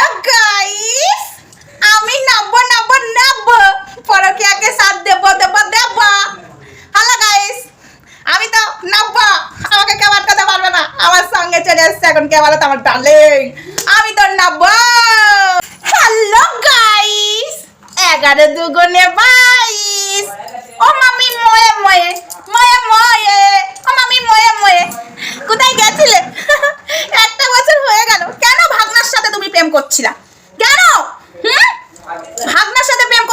Hello guys আমি নাবব নাবব নাবব পরকিয়াকে সাথ দেব দেব দেব। Hello guys আমি তো নাবব আমাকে কেউ আটকাতে পারবে না। আমার সঙ্গে চলে এসছে এখন কে বলো তো, আমার ডার্লিং আমি তো নাবব হ্যালো গাইস এগারো দুগুণে বাইশ। ও মামি, ময়ে ময়ে। ময়ে ময়ে। ও মামি, ময়ে ময়ে। কোথায় গেছিলে একটা বছর হয়ে গেল কেন ভাগনার সাথে তুমি প্রেম কেন? সাথে প্রেম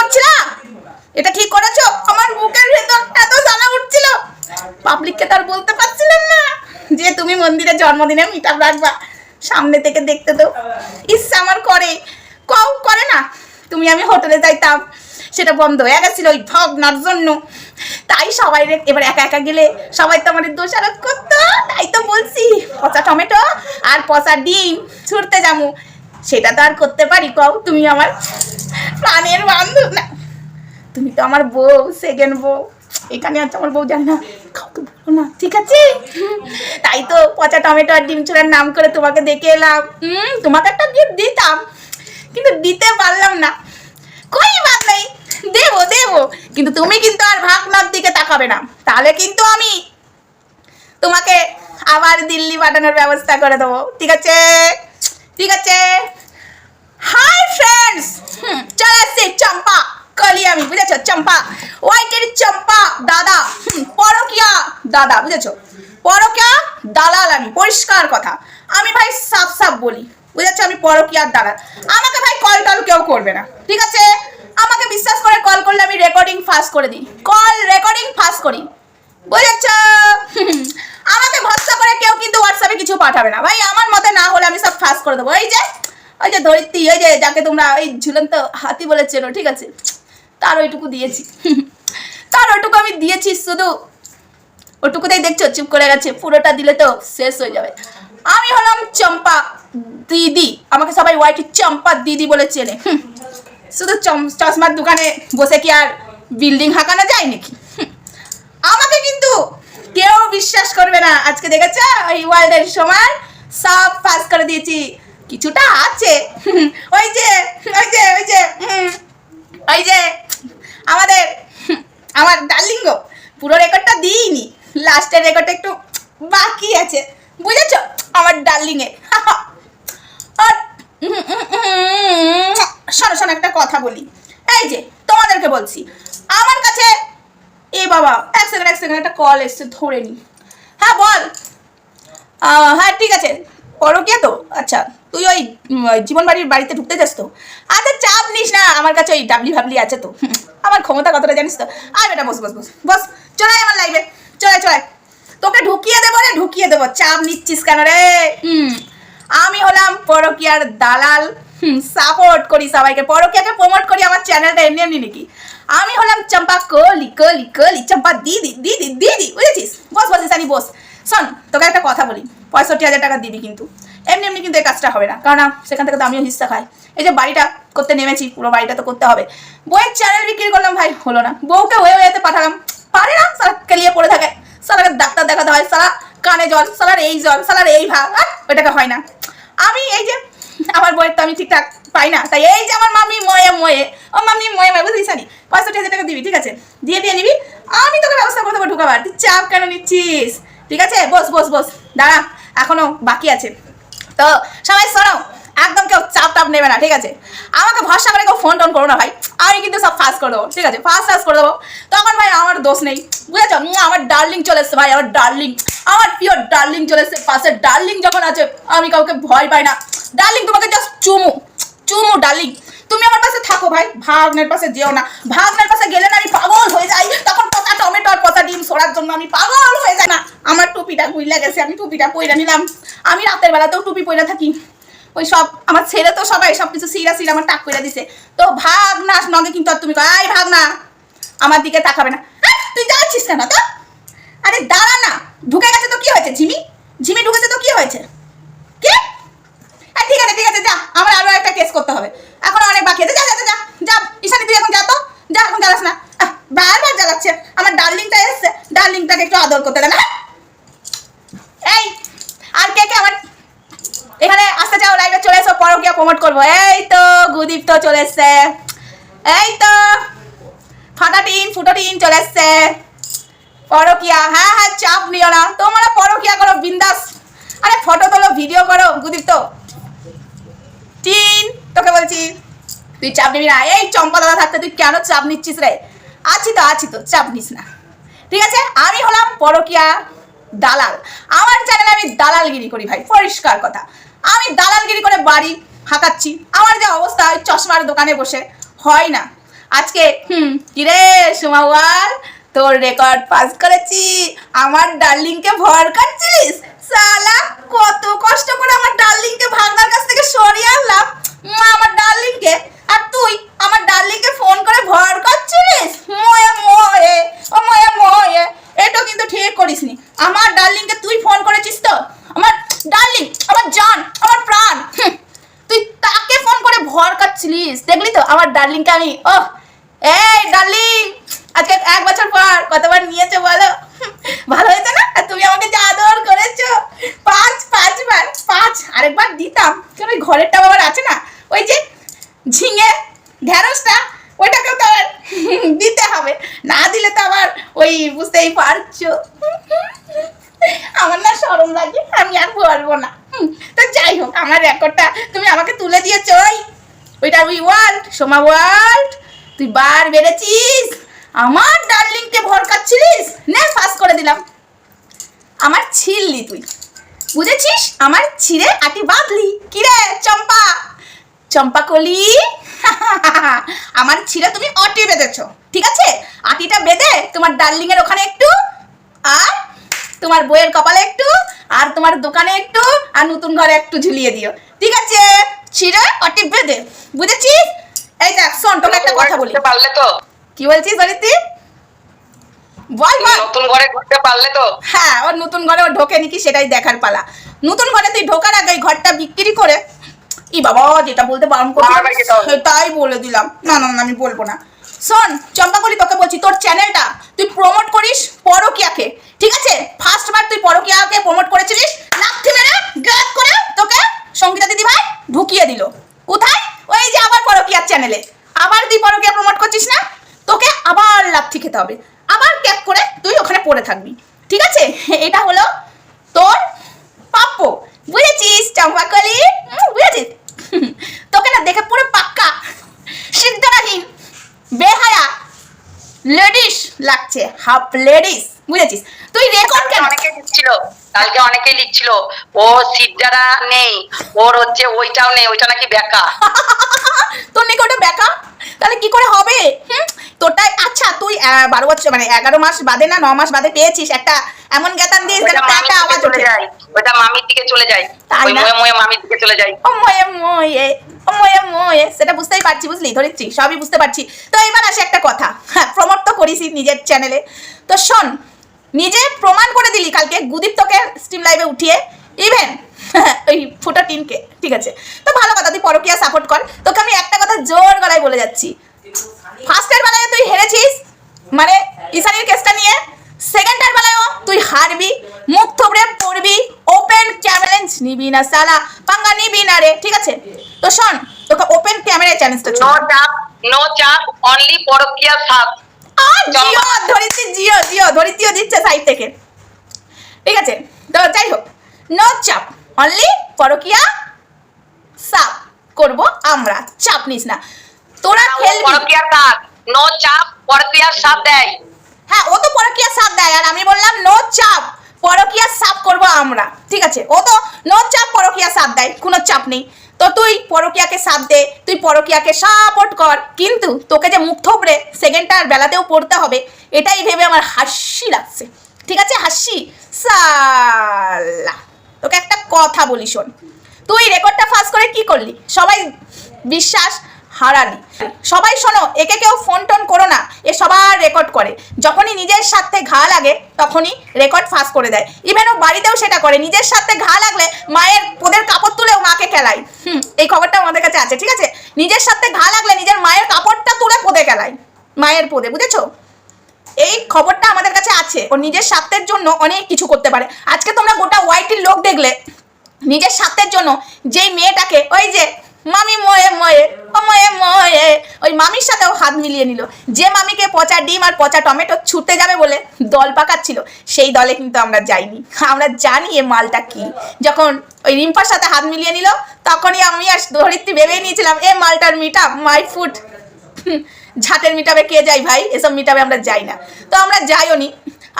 এটা ঠিক আমার ভেতর এত জ্বালা উঠছিল। পাবলিককে তার বলতে পারছিলাম না যে তুমি মন্দিরে জন্মদিনে মিটাপ রাখবা। সামনে থেকে দেখতে তো ইচ্ছা আমার করে। কও, করে না। তুমি আমি হোটেলে যাইতাম। সেটা বন্ধ হয়ে গেছিল ওই ভাগনার জন্য। তাই সবাই এবার একা একা গেলে সবাই তো আমাদের দোষারোপ করতো। তাই তো বলছি, পচা টমেটো আর পচা ডিম। ছুটতে যাব। সেটা তো আর করতে পারি, কও। তুমি আমার প্রাণের বান্ধব। না, তুমি তো আমার বউ সেকেন্ড বউ। এখানে আছে আমার বউ, জানে না, কাউকে বলো না, ঠিক আছে? তাই তো পচা টমেটো আর ডিম ছোড়ার নাম করে তোমাকে দেখে এলাম। হুম, তোমাকে একটা গিফট দিতাম, কিন্তু দিতে পারলাম না। কই বাদ নাই? দেবো দেবো। কিন্তু তুমি কিন্তু আর ভাগনার দিকে তাকাবে না। তাহলে কিন্তু আমি তোমাকে আবার দিল্লি পাঠানোর ব্যবস্থা করে দেবো, ঠিক আছে? ঠিক আছে? হাই ফ্রেন্ডস চলে আসছে চম্পা। কলি আমি বুঝেছ? চম্পা। হোয়াইটের চম্পা দাদা। পরকিয়া দাদা বুঝেছ? পরকিয়া দালাল আমি পরিষ্কার কথা। আমি ভাই সাফ সাফ বলি বুঝেছ? আমি পরকিয়ার দালাল। আমাকে ভাই কল টল কেউ করবে না ঠিক আছে? আমাকে বিশ্বাস করে কল করলে আমি রেকর্ডিং ফাস্ট করে দিই। কল রেকর্ডিং ফাস্ট করি বুঝেছ? আমাকে ভরসা করে কেউ কিন্তু হোয়াটসঅ্যাপে কিছু পাঠাবে না। ভাই, আমার মতে না হলে আমি সব ফাস্ট করে দেবো। এই যে, ওই যে ধরিত্রী, ওই যে যাকে তোমরা ওই ঝুলন্ত হাতি বলে চেনো, ঠিক আছে? তার ওইটুকু দিয়েছি। তার ওইটুকু আমি দিয়েছি শুধু। ওটুকুতেই দেখছ, চুপ করে গেছে। পুরোটা দিলে তো শেষ হয়ে যাবে। আমি হলাম চম্পা দিদি। আমাকে সবাই হোয়াইট চম্পা দিদি বলে চেনে। শুধু চশমার দোকানে বসে কি আর বিল্ডিং হাঁকানো যায় নাকি? কেউ বিশ্বাস করবে না। আজকে দেখেছ? ওই ওয়ার্ল্ডের সময় সব পাস করে দিয়েছি। কিছুটা আছে। ওই যে ওই যে ওই যে ওই যে, আমাদের, আমার ডার্লিং গো, পুরো রেকর্ডটা দিইনি। লাস্টের রেকর্ডটা একটু বাকি আছে। বুঝেছ? আমার ডার্লিংয়ে শোনো শোনো, একটা কথা বলি। এই যে, তোমাদেরকে বলছি। এ বাবা, এক সেকেন্ড এক সেকেন্ড একটা কল এসছে, ধরে নি। হ্যাঁ বল। হ্যাঁ ঠিক আছে। পরকিয়া তো? আচ্ছা তুই ওই জীবন বাড়ির বাড়িতে ঢুকতে যাস তো? আচ্ছা চাপ নিস না, আমার কাছে ওই ডাবলি ভাবলি আছে তো। আমার ক্ষমতা কতটা জানিস তো? আয় বেটা, বস বস বস বস চলাই আমার লাইভে চলে চলে তোকে ঢুকিয়ে দেবো রে, ঢুকিয়ে দেবো। চাপ নিচ্ছিস কেন রে? আমি হলাম পরকিয়ার দালাল। সাপোর্ট করি সবাইকে। পরকিয়াকে প্রমোট করি, আমার চ্যানেলটা এমনি এমনি নাকি? আমি হলাম চম্পা কলি কলি কলি চম্পা দিদি দিদি দিদি, বুঝেছিস? বস বস, ইসানি, বস। শোন, তোকে একটা কথা বলি, পঁয়ষট্টি হাজার টাকা দিবি কিন্তু। এমনি এমনি কিন্তু এই কাজটা হবে না কারণ সেখান থেকে তো আমিও হিস্সা খাই। এই যে বাড়িটা করতে নেমেছি, পুরো বাড়িটা তো করতে হবে। বইয়ের চ্যানেল বিক্রি করলাম, ভাই, হলো না। বউকে হয়ে হয়েতে পাঠালাম। পারে না সারা কেলিয়ে পড়ে থাকে। সারাকে ডাক্তার দেখাতে হয় সারা কানে জল, সালার এই জল, সালার এই ভাগ আর ওইটাকে হয় না। আমি এই যে আমার বইয়ের তো আমি ঠিকঠাক পাই না। তাই এই যে আমার মামি ময়ে ময়ে, ও মামি ময়ে ময়ে বুঝলিস নি পঁয়ষট্টি হাজার টাকা দিবি, ঠিক আছে? দিয়ে দিয়ে নিবি। আমি তোকে ব্যবস্থা করে দেবো ঢুকাবার। তুই চাপ কেন নিচ্ছিস? ঠিক আছে? বস বস বস। দাঁড়া, এখনও বাকি আছে। তো সবাই শোনো, একদম কেউ চাপ টাপ নেবে না, ঠিক আছে? আমাকে ভরসা করে কেউ ফোন টোন করো না ভাই। আমি কিন্তু সব ফাস্ট করে দেবো, ঠিক আছে? ফাস্ট ফাস্ট করে দেবো। তখন ভাই আমার দোষ নেই। বুঝেছ? আমার ডার্লিং চলে এসছে ভাই, আমার ডার্লিং আমার প্রিয় ডার্লিং চলে এসছে। পাশে ডার্লিং যখন আছে, আমি কাউকে ভয় পাই না। ডার্লিং তোমাকে জাস্ট চুমু চুমু ডার্লিং তুমি আমার পাশে থাকো ভাই, ভাগনের পাশে যেও না। ভাগনের পাশে গেলে না আমি পাগল হয়ে যাই। তখন পচা টমেটো আর পচা ডিম সরার জন্য আমি পাগল হয়ে যাই। না, আমার টুপিটা গুইলা গেছে, আমি টুপিটা পইরা নিলাম। আমি রাতের বেলাতেও টুপি পইরা থাকি। ওই সব, আমার ছেলে তো সবাই সব কিছু সিরা সিরা আমার টাক করে দিছে। তো ভাগ না নগে কিন্তু আর তুমি আই ভাগ না আমার দিকে তাকাবে না। তুই যাচ্ছিস কেন তো আরে দাঁড়া না, ঢুকে গেছে তো কি হয়েছে, ঝিমি? ঝিমি ঢুকেছে তো কি হয়েছে? ঠিক আছে ঠিক আছে যা। আমার আরও একটা কেস করতে হবে। এখন অনেক বাকি আছে। যা যা যা, যা। ঈশানি তুই এখন যা তো। যা এখন জ্বালাস না। বারবার জ্বালাচ্ছে। আমার ডার্লিংটা এসছে। ডার্লিংটাকে একটু আদর করতে দেন? এই আর কে কে আমার? এখানে আসতে চাও লাইভে চলে এসো পর পরকিয়া প্রমোট করব। এই তো গুদীপ তো চলে এসছে। এই তো ফাটা টিন ফুটো টিন চলে এসছে। পরকিয়া হ্যাঁ হ্যাঁ চাপ নিও না। তোমরা পরকিয়া করো বিন্দাস। আরে ফটো তোলো ভিডিও করো গুদীপ তো। টিন তোকে বলছি। তুই চাপ নিবি না। এই চম্পা দাদা থাকতে তুই কেন চাপ নিচ্ছিস রে? আছি তো আছি তো, চাপ নিস না। ঠিক আছে? আমি হলাম পরকিয়া দালাল। আমার চ্যানেলে আমি দালালগিরি করি ভাই, পরিষ্কার কথা। আমি দালালগিরি করে বাড়ি হাঁকাচ্ছি। আমার যে অবস্থা, ওই চশমার দোকানে বসে। হয় না। আজকে, হুম, কিরে সুমাওয়াল? তোর রেকর্ড পাস করেছি। আমার ডার্লিংকে ভর কাটছিলিস? সালা কত কষ্ট করে আমার ডার্লিংকে ভাগনার কাছ থেকে সরিয়ে আনলাম। আমার ডার্লিংকে? আর তুই আমার ডার্লিংকে ফোন করে ভর করছিলিস? ময়ে ময়ে, ও ময়ে ময়ে। এটা কিন্তু ঠিক করিসনি। আমার ডার্লিংকে তুই ফোন করেছিস তো? আমার ডার্লিং, আমার জান, আমার প্রাণ। তুই তাকে ফোন করে ভর কাচ্ছিলিস দেখলি তো? আমার ডার্লিংকে আমি ও এই ডার্লিং! আজকে এক বছর পর কতবার নিয়েছো বলো? ভালো হয়েছে না? তুমি আমাকে যা আদর করেছ। পাঁচ, পাঁচবার, পাঁচ, আরেকবার দিতাম। কেন ওই ঘরেরটা আবার আছে না? ওই যে ঝিঙে ঢেঁড়সটা, ওইটাকেও তো আবার দিতে হবে। না দিলে তো আবার ওই বুঝতেই পারছ। আমার না সরম লাগে, আমি আর বলব না। তো যাই হোক, আমার রেকর্ডটা তুমি আমাকে তুলে দিয়েছ ওই। ওইটা ওই ওয়ার্ল্ড সোমা ওয়ার্ল্ড তুই বার বেড়েছিস। আমার ডার্লিংকে ভরকাচ্ছিলিস নে পাস করে দিলাম। আমার ছিললি তুই। বুঝেছিস? আমার ছিঁড়ে আটি বাঁধলি। কিরে চম্পা? চম্পা কলি? আমার ছিঁড়ে তুমি অটি বেঁধেছো। ঠিক আছে? আটিটা বেঁধে তোমার ডার্লিং এর ওখানে একটু, আর তোমার বইয়ের কপালে একটু, আর তোমার দোকানে একটু, আর নতুন ঘরে একটু ঝুলিয়ে দিও। ঠিক আছে? ছিঁড়ে অটি বেঁধে। বুঝেছিস? এই দেখ, শোন, তোকে একটা কথা বলি। পারলে তো? কি বলছিস অরিতি বল বল। নতুন ঘরে ঘুরতে পারলে তো। হ্যাঁ ওর নতুন ঘরে ও ঢোকে নাকি সেটাই দেখার পালা। নতুন ঘরে তুই ঢোকার আগে ঘরটা বিক্রি করে ই বাবা যেটা বলতে বারণ করছিলাম তাই বলে দিলাম। না না না আমি বলব না। শোন চম্পাকলি তোকে বলছি তোর চ্যানেলটা তুই প্রমোট করিস পরকিয়াকে ঠিক আছে? ফার্স্ট বার তুই পরকিয়াকে প্রমোট করেছিলিস লাথি মেরে গ্যাপ করে তোকে সঙ্গীতা দিদি ভাই ঢুকিয়ে দিল। কোথায়? ওই যে আবার পরকিয়ার চ্যানেলে আবার তুই পরকিয়া প্রমোট করছিস না? তোকে আবার লাথি খেতে হবে। আবার ক্যাপ করে তুই ওখানে পড়ে থাকবি। ঠিক আছে? এটা হলো তোর পাপ্য বুঝেছিস, চম্পাকলি? বুঝেছিস? তোকে না দেখে পুরো পাক্কা, সিদ্ধরাহীন, বেহায়া লেডিস লাগছে, হাফ লেডিস। বুঝেছিস? রেকর্ড কেন? অনেকে লিখছিল কালকে অনেকে লিখছিল ও সিদ্ধারা নেই ওর হচ্ছে ওইটাও নেই ওইটা নাকি বেকা তোর নাকি ওটা বেকা তাহলে কি করে হবে? তোরটাই আচ্ছা তুই বারো বছর মানে এগারো মাস বাদে না ন মাস বাদে পেয়েছিস একটা এমন জ্ঞাতান ওইটা একটা আওয়াজ চলে যায় ওইটা মামির দিকে চলে যায় তাই না? মুয়ে মামির দিকে চলে যায় ও ময়ে ময়ে ও ময়ে ময়ে সেটা বুঝতেই পারছি বুঝলি? ধরেছি সবই বুঝতে পারছি। তো এবার আসে একটা কথা। হ্যাঁ প্রমোট তো করিসই নিজের চ্যানেলে তো শোন নিজে প্রমাণ করে দিলি কালকে গুদীপ তোকে স্ট্রিম লাইভে উঠিয়ে ইভেন ওই ফুটো টিনকে, ঠিক আছে? তো ভালো কথা, তুই পরকিয়া সাপোর্ট কর। তোকে আমি একটা কথা জোর গলায় বলে যাচ্ছি। ফার্স্টের বেলায় তুই হেরেছিস মানে ইসানির কেসটা নিয়ে। সেকেন্ডের বেলায়ও তুই হারবি, মুখ থবড়ে পড়বি ওপেন চ্যালেঞ্জ নিবি না সালা পাঙ্গা নিবি না রে, ঠিক আছে? তো শোন, তোকে ওপেন ক্যামেরায় চ্যালেঞ্জটা নো চাপ নো চাপ অনলি পরকিয়া সাপ। আর জিও ধরিত্রী জিও জিও ধরিত্রীও দিচ্ছে সাইড থেকে। ঠিক আছে তো যাই হোক নো চাপ। অনলি পরকিয়া সাপ করব আমরা। চাপ নিস না। তোরা খেলবি। পরকিয়ার কাজ নো চাপ পরকিয়ার সাপ দেয়। হ্যাঁ ও তো পরকিয়া সাপ দেয়। আর আমি বললাম নো চাপ পরকিয়া সাপ করব আমরা। ঠিক আছে ও তো নো চাপ পরকিয়া সাপ দেয়। কোনো চাপ নেই। তো তুই পরকিয়াকে সাপ দে, তুই পরকিয়াকে সাপোর্ট কর। কিন্তু তোকে যে মুখ থোবড়ে সেকেন্ডটার বেলাতেও পড়তে হবে, এটাই ভেবে আমার হাসি লাগছে। ঠিক আছে, হাসি? সাল্লা তোকে একটা কথা বলি শোন। তুই রেকর্ডটা ফাঁস করে কি করলি? সবাই বিশ্বাস হারালি। সবাই শোনো, একে কেউ ফোন টোন করো না, এ সবার রেকর্ড করে। যখনই নিজের সাথে ঘা লাগে, তখনই রেকর্ড ফাঁস করে দেয়। ইভেন ও বাড়িতেও সেটা করে, নিজের সাথে ঘা লাগলে মায়ের পোদের কাপড় তুলেও মাকে খেলায়। হুম, এই খবরটা আমাদের কাছে আছে, ঠিক আছে? নিজের সাথে ঘা লাগলে নিজের মায়ের কাপড়টা তুলে পোদে খেলায়। মায়ের পোদে, বুঝেছ? এই খবরটা আমাদের কাছে আছে। ও নিজের স্বার্থের জন্য অনেক কিছু করতে পারে। আজকে তোমরা গোটা ওয়াইটির লোক দেখলে, নিজের স্বার্থের জন্য যেই মেয়েটাকে, ওই যে মামি ময়ে ময়ে, ও ময়ে ময়ে। ওই মামির সাথেও হাত মিলিয়ে নিল। যে মামিকে পচা ডিম আর পচা টমেটো ছুটতে যাবে বলে দল পাকাচ্ছিল, সেই দলে কিন্তু আমরা যাইনি। আমরা জানি এ মালটা কি। যখন ওই রিম্পার সাথে হাত মিলিয়ে নিল, তখনই আমি আর ধরিত্রী ভেবেই নিয়েছিলাম, এ মালটার মিটা মাই ফুট। ঝাঁটের মিটাবে কে যাই ভাই? এসব মিটাবে আমরা যাই না। তো আমরা যাইও নি।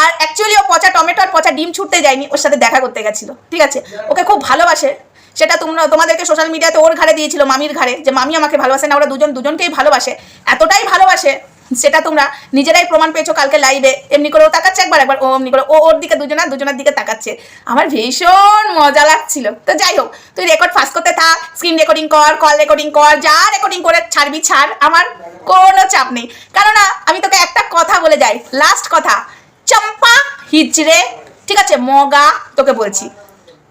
আর অ্যাকচুয়ালি ও পচা টমেটো আর পচা ডিম ছুটতে যায়নি, ওর সাথে দেখা করতে গেছিল। ঠিক আছে? ওকে খুব ভালোবাসে। সেটা তোমরা তোমাদেরকে সোশ্যাল মিডিয়াতে ওর ঘাড়ে দিয়েছিল, মামির ঘাড়ে। যে মামি আমাকে ভালোবাসে না, ওরা দুজন দুজনকেই ভালোবাসে। এতটাই ভালোবাসে, সেটা তোমরা নিজেরাই প্রমাণ পেয়েছ কালকে লাইভে এমনি করে ও তাকাচ্ছে একবার একবার ও এমনি করে, ও ওর দিকে দুজনা দুজনের দিকে তাকাচ্ছে। আমার ভীষণ মজা লাগছিল। তো যাই হোক, তুই রেকর্ড ফাস্ট করতে থাক স্ক্রিন রেকর্ডিং কর কল রেকর্ডিং কর, যা রেকর্ডিং করে ছাড়বি, ছাড়। আমার কোনো চাপ নেই। কেননা, আমি তোকে একটা কথা বলে যাই। লাস্ট কথা, চম্পা হিজড়ে ঠিক আছে, মগা তোকে বলছি।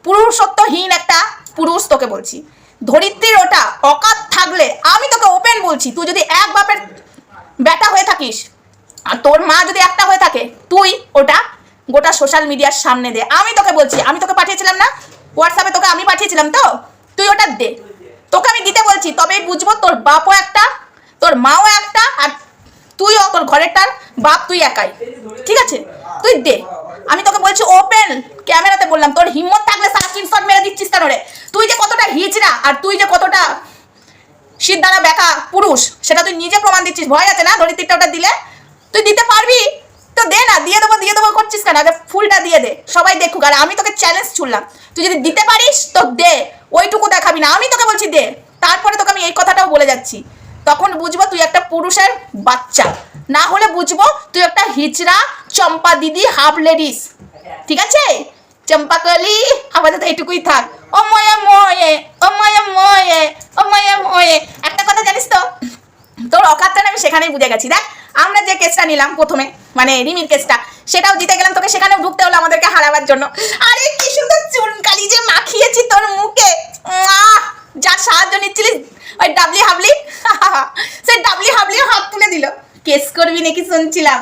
পুরুষত্বহীন একটা পুরুষ তোকে বলছি। ধরিত্রীর ওটা অকাত থাকলে আমি তোকে ওপেন বলছি, তুই যদি এক বাপের বেটা হয়ে থাকিস, আর তোর মা যদি একটা হয়ে থাকে, তুই ওটা গোটা সোশ্যাল মিডিয়ার সামনে দে। আমি তোকে বলছি, আমি তোকে পাঠিয়েছিলাম না? হোয়াটসঅ্যাপে তোকে আমি পাঠিয়েছিলাম তো? তুই ওটা দে। তোকে আমি দিতে বলছি, তবেই বুঝব তোর বাপও একটা, তোর মাও একটা, আর তুইও তোর ঘরেরটার বাপ, তুই একাই। ঠিক আছে? তুই দে। আমি তোকে বলছি ওপেন ক্যামেরাতে বললাম, তোর হিম্মত থাকলে সারা স্ক্রিনশট মেরে দিচ্ছিস কেন রে? তুই যে কতটা হিচড়া আর তুই যে কতটা সিদ্ধারা বেকা পুরুষ, সেটা তুই নিজে প্রমাণ দিচ্ছিস। ভয় আছে না ধরিত্রীটা ওটা দিলে? তুই দিতে পারবি? তো দে না, দিয়ে দেবো দিয়ে দেবো করছিস কেন? আগে ফুলটা দিয়ে দে, সবাই দেখুক। আর আমি তোকে চ্যালেঞ্জ ছুড়লাম। তুই যদি দিতে পারিস, তো দে, ওইটুকু দেখাবি না। আমি তোকে বলছি দে, তারপরে তোকে আমি এই কথাটাও বলে যাচ্ছি। তখন বুঝব তুই একটা পুরুষের বাচ্চা। না হলে বুঝব তুই একটা হিচড়া চম্পা দিদি হাফ লেডিস। ঠিক আছে? চম্পা কলি আমাদের তো এইটুকুই থাক। ও ময়ে ময়ে ও ময়ে ময়ে ও ময়ে। ময়ে একটা কথা জানিস তো? তোর অকাতটা আমি সেখানেই বুঝে গেছি। দেখ, আমরা যে কেসটা নিলাম প্রথমে মানে রিমির কেসটা সেটাও জিতে গেলাম, তোকে সেখানেও ঢুকতে হলো আমাদেরকে হারাবার জন্য। আরে, কি সুন্দর চুনকালি যে মাখিয়েছি তোর মুখে! যা সাহায্য নিচ্ছিলিস, ওই ডাবলি হাবলি। সেই ডাবলি হাবলি হাত তুলে দিল। কেস করবি নাকি শুনছিলাম।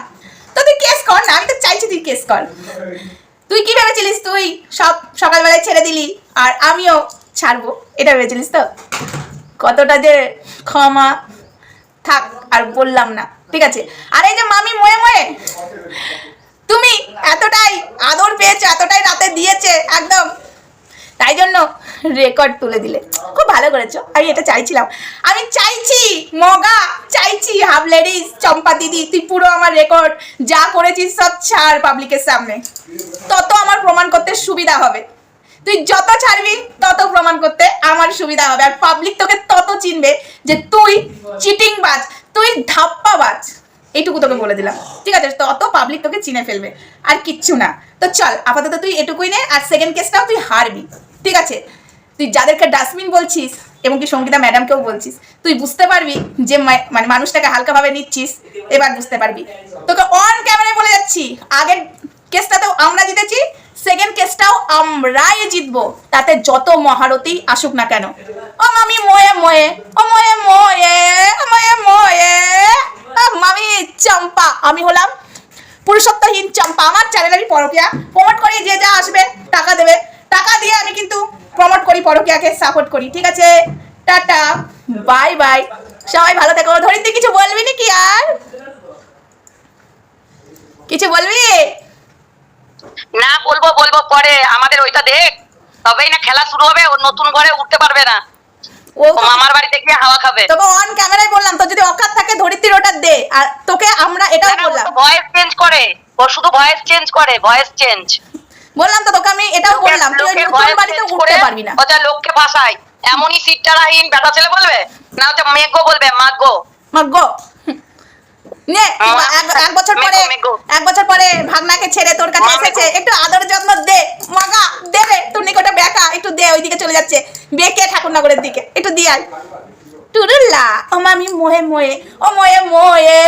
তো তুই কেস কর না, আমি তো চাইছি তুই কেস কর। তুই কি ভেবেছিলিস? তুই সব সকালবেলায় ছেড়ে দিলি, আর আমিও ছাড়বো। এটা ভেবেছিলিস তো? কতটা যে ক্ষমা থাক, আর বললাম না। ঠিক আছে? আর এই যে মামি ময়ে ময়ে তুমি এতটাই আদর পেয়েছ, এতটাই রাতে দিয়েছে, একদম। তাই জন্য রেকর্ড তুলে দিলে। খুব ভালো করেছ, আমি এটা চাইছিলাম। আমি চাইছি, মগা লেডিস চম্পা দিদি, তুই পুরো আমার রেকর্ড যা করেছিস সব ছাড় পাবলিকের সামনে। তত আমার প্রমাণ করতে সুবিধা হবে। তুই যত ছাড়বি, তত প্রমাণ করতে আমার সুবিধা হবে। আর পাবলিক তোকে তত চিনবে যে তুই চিটিং বাজ, তুই ধাপ্পা বাজ এইটুকু তোকে বলে দিলাম। ঠিক আছে, তত পাবলিক তোকে চিনে ফেলবে। আর কিচ্ছু না। তো চল, আপাতত তুই এটুকুই নে, আর সেকেন্ড কেসটাও তুই হারবি। ঠিক আছে? তুই যাদেরকে ডাস্টবিন বলছিস এবং কি সঙ্গীতা ম্যাডামকেও বলছিস, তুই বুঝতে পারবি যে মানে মানুষটাকে হালকাভাবে নিচ্ছিস, এবার বুঝতে পারবি। তোকে অন ক্যামেরায় বলে যাচ্ছি, আগের কেসটাতেও আমরা জিতেছি সেকেন্ড কেসটাও আমরাই জিতবো, তাতে যত মহারতি আসুক না কেন। ও মামি ময়ে ময়ে, ও ময়ে ময়ে, ও ময়ে ময়ে মামি চম্পা, আমি হলাম পুরুষত্বহীন চম্পা, আমার চ্যানেল আমি পরকিয়া প্রমোট করি, যে যা আসবে, টাকা দেবে। টাকা দিয়ে আমি কিন্তু প্রমোট করি পরকিয়াকে সাপোর্ট করি ঠিক আছে? টাটা বাই বাই সবাই ভালো থেকো। ধরিত্রী কিছু বলবি নাকি আর? কিছু বলবি? না বলব বলব পরে। আমাদের ওইটা দেখ তবেই না খেলা শুরু হবে ও নতুন ঘরে উঠতে পারবে না। ও ও মামার বাড়িতে গিয়ে হাওয়া খাবে। তোকে অন ক্যামেরায় বললাম তো যদি অকাত থাকে ধরিত্রীর ওটা দে। আর তোকে আমরা এটাও বললাম। ভয়েস চেঞ্জ করে। ও শুধু ভয়েস চেঞ্জ করে ভয়েস চেঞ্জ বললাম তো এটাও বললাম তুই ওই নতুন বাড়িতে উঠতে পারবি না। ওটা লোককে ভাষায় এমনই সিটটারাহীন বেটা ছেলে বলবে? না হচ্ছে মেঘো বলবে মাগো। মাগ্গো নে এক- বছর পরে। এক বছর পরে ভাগনাকে ছেড়ে তোর কাছে এসেছে। একটু আদর যত্ন দে। মাগা দে রে তোর নিকটে বেকা একটু দে ওইদিকে চলে যাচ্ছে। বেকে ঠাকুরনগরের দিকে? একটু দিয়ে আয়। টুরুল্লা ও মামি মোহে মোয়ে ও মোয়ে মোয়ে।